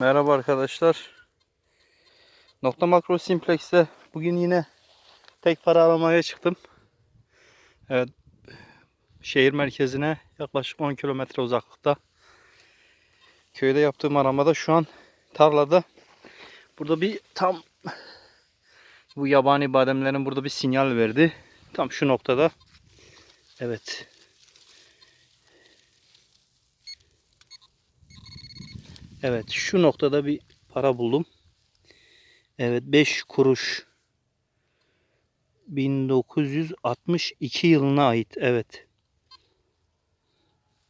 Merhaba arkadaşlar. Nokta Makro Simplex'te bugün yine tek para aramaya çıktım. Evet. Şehir merkezine yaklaşık 10 kilometre uzaklıkta. Köyde yaptığım aramada şu an tarlada. Burada bir tam bu yabani bademlerin burada bir sinyal verdi. Tam şu noktada. Evet. Evet şu noktada bir para buldum. Evet 5 kuruş. 1962 yılına ait. Evet.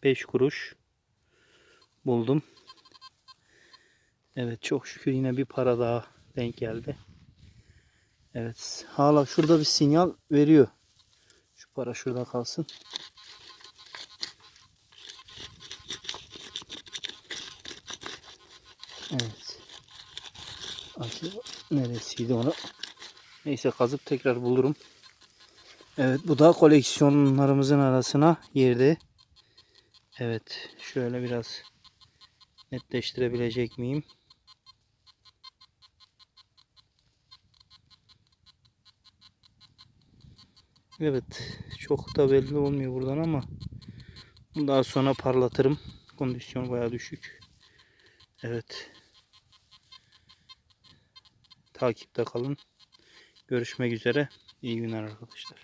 5 kuruş buldum. Evet çok şükür yine bir para daha denk geldi. Evet hala şurada bir sinyal veriyor. Şu para şurada kalsın. Evet. Acaba neresiydi onu? Neyse kazıp tekrar bulurum. Evet bu da koleksiyonlarımızın arasına girdi. Evet şöyle biraz netleştirebilecek miyim? Evet çok da belli olmuyor buradan ama daha sonra parlatırım. Kondisyon bayağı düşük. Evet. Takipte kalın. Görüşmek üzere. İyi günler arkadaşlar.